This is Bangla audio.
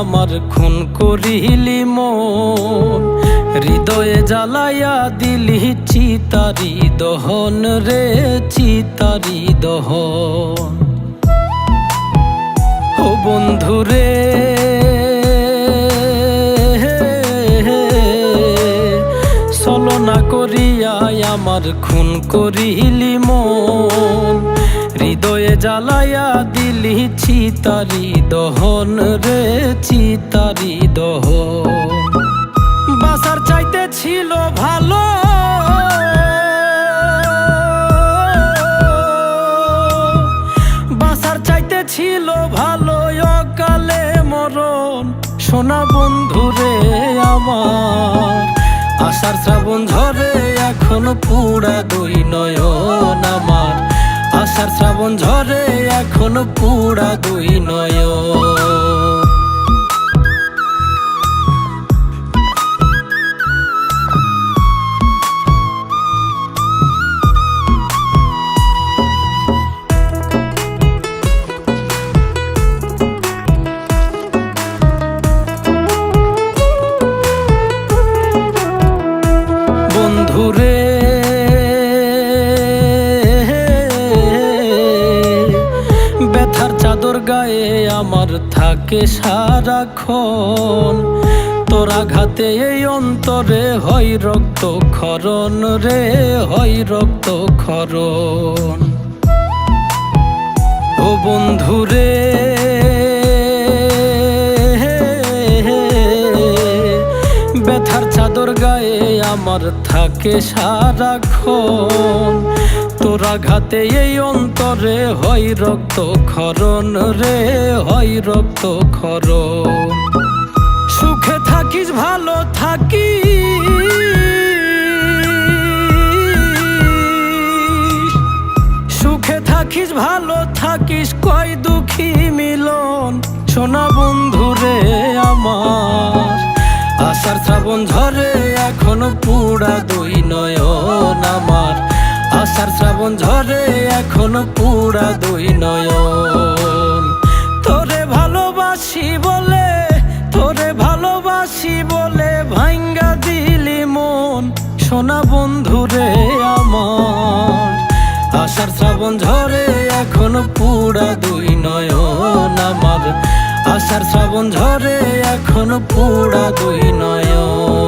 আমার খুন করিলি মন। হৃদয়ে জ্বালাইয়া দিলি চিতারি দহন রে, চিতারি দহন। ও বন্ধু রে ছলনা করিয়াই আমার খুন করিলি মন। হৃদয়ে জ্বালাইয়া দিলি চিতারি দহন রে চিতারি দহ বাসার চাইতে ছিল ভালো। বাসার চাইতে ছিল ভালো। অকালে মরণ, সোনা বন্ধু রে আমার। আষাঢ় শ্রাবণ ধরে এখন পুরা দুই নয়ন আমার। আষাঢ় শ্রাবণ ঝরে এখন পুরা দুই নয়ন। আমার থাকে সারাক্ষণ। তোরা ঘাতে এই অন্তরে হয় রক্ত খরণ রে, হয় রক্ত খরণ ও বন্ধুরে আমার থাকে সারাক্ষণ। তোরা ঘাতে এই অন্তরে হয় রক্ত খরণ রে, হয় রক্ত খরণ সুখে থাকিস, ভালো থাকি সুখে থাকিস, ভালো থাকিস, কয় দুঃখী মিলন। সোনা বন্ধু রে আমার, আষাঢ় শ্রাবণ ঝরে পুরা দুই নয়ন আমার। আষাঢ় শ্রাবণ ঝরে এখন পুরা দুই নয়ন। তোরে ভালোবাসি বলে, তোরে ভালোবাসি বলে ভাঙ্গা দিলি মন। সোনা বন্ধু রে আমার। আষাঢ় শ্রাবণ ঝরে এখন পুরা দুই নয়ন আমার। আষাঢ় শ্রাবণ ঝরে এখন পুরা দুই নয়ন।